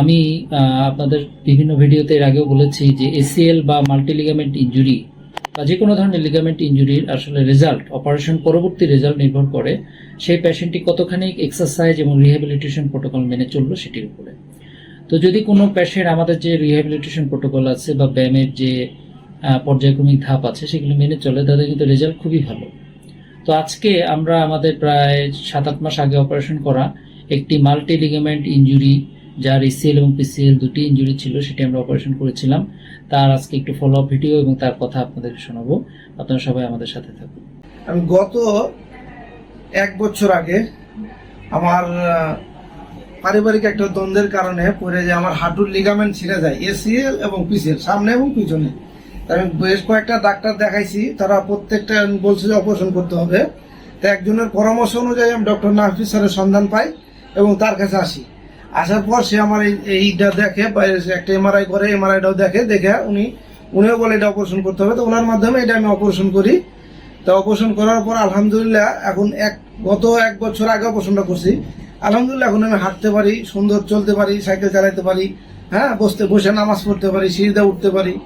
আমি আপনাদের বিভিন্ন ভিডিওতে এর আগেও বলেছি যে এসিএল বা মাল্টি লিগামেন্ট ইনজুরি বা যে কোনো ধরনের লিগামেন্ট ইনজুরির আসলে রেজাল্ট, অপারেশন পরবর্তী রেজাল্ট নির্ভর করে সেই পেশেন্টটি কতখানি এক্সারসাইজ এবং রিহ্যাবিলিটেশন প্রোটোকল মেনে চলল সেটির উপরে। তো যদি কোনো পেশেন্ট আমাদের যে রিহ্যাবিলিটেশন প্রোটোকল আছে বা ব্যায়ামের যে পর্যায়ক্রমিক ধাপ আছে সেগুলো মেনে চলে, তাদের কিন্তু রেজাল্ট খুবই ভালো। তো আজকে আমরা আমাদের প্রায় সাত আট মাস আগে অপারেশন করা একটি মাল্টি লিগামেন্ট ইনজুরি যার ইসিএল এবং পিসিএল দুটি ইঞ্জুরি ছিল, সেটি আমরা অপারেশন করেছিলাম। তার আজকে একটু ফলো আপ ভিডিও এবং তার কথা আপনাদেরকে শোনাবো। আপনারা সবাই আমাদের সাথে থাকুন। আমি গত এক বছর আগে আমার পারিবারিক একটা দ্বন্দ্বের কারণে পরে যে আমার হাঁটুর লিগামেন্ট ছিঁড়ে যায় এসিএল এবং পিসিএল সামনে এবং পিছনে। আমি বেশ কয়েকটা ডাক্তার দেখাইছি, তারা প্রত্যেকটা বলছে যে অপারেশন করতে হবে। তো একজনের পরামর্শ অনুযায়ী আমি ডক্টর নাফিস স্যারের সন্ধান পাই এবং তার কাছে আসি। আসার পর সে আমার এই- এইটা দেখে বাইরে একটা এমআরআই করে এমআরআইটাও দেখে দেখে উনি উনিও বলে এটা অপারেশন করতে হবে। তো ওনার মাধ্যমে এটা আমি অপারেশন করি। তো অপারেশন করার পর আলহামদুলিল্লাহ এখন এক গত এক বছর আগে অপারেশনটা করছি। আলহামদুলিল্লাহ এখন আমি হাঁটতে পারি, সুন্দর চলতে পারি, সাইকেল চালাতে পারি হ্যাঁ বসতে বসে নামাজ পড়তে পারি, সিঁড়িতে উঠতে পারি।